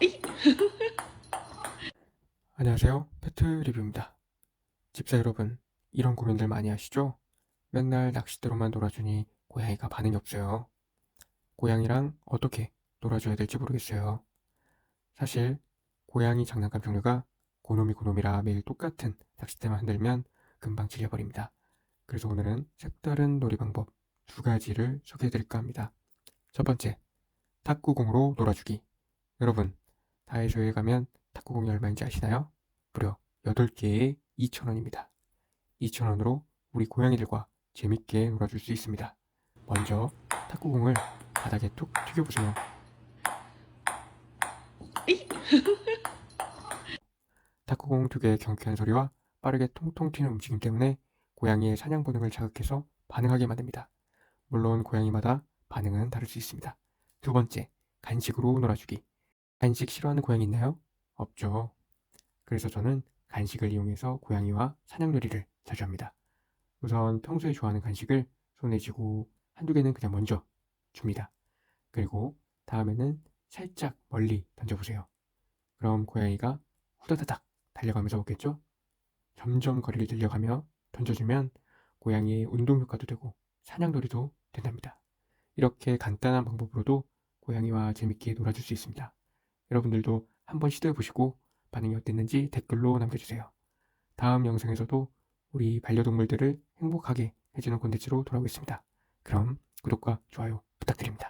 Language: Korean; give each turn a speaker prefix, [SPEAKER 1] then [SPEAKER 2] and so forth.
[SPEAKER 1] 안녕하세요. 페트 리뷰입니다. 집사 여러분, 이런 고민들 많이 하시죠? 맨날 낚싯대로만 놀아주니 고양이가 반응이 없어요. 고양이랑 어떻게 놀아줘야 될지 모르겠어요. 사실 고양이 장난감 종류가 고놈이 고놈이라 매일 똑같은 낚싯대만 흔들면 금방 질려버립니다. 그래서 오늘은 색다른 놀이 방법 두 가지를 소개해드릴까 합니다. 첫 번째, 탁구공으로 놀아주기. 여러분, 다이소에 가면 탁구공이 얼마인지 아시나요? 무려 8개에 2,000원입니다. 2,000원으로 우리 고양이들과 재밌게 놀아줄 수 있습니다. 먼저 탁구공을 바닥에 툭 튀겨보세요. 탁구공 특유의 경쾌한 소리와 빠르게 통통 튀는 움직임 때문에 고양이의 사냥 본능을 자극해서 반응하게 만듭니다. 물론 고양이마다 반응은 다를 수 있습니다. 두 번째, 간식으로 놀아주기. 간식 싫어하는 고양이 있나요? 없죠. 그래서 저는 간식을 이용해서 고양이와 사냥 놀이를 자주 합니다. 우선 평소에 좋아하는 간식을 손에 쥐고 한두 개는 그냥 먼저 줍니다. 그리고 다음에는 살짝 멀리 던져보세요. 그럼 고양이가 후다다닥 달려가면서 먹겠죠? 점점 거리를 늘려가며 던져주면 고양이의 운동 효과도 되고 사냥놀이도 된답니다. 이렇게 간단한 방법으로도 고양이와 재밌게 놀아줄 수 있습니다. 여러분들도 한번 시도해 보시고 반응이 어땠는지 댓글로 남겨주세요. 다음 영상에서도 우리 반려동물들을 행복하게 해주는 콘텐츠로 돌아오겠습니다. 그럼 구독과 좋아요 부탁드립니다.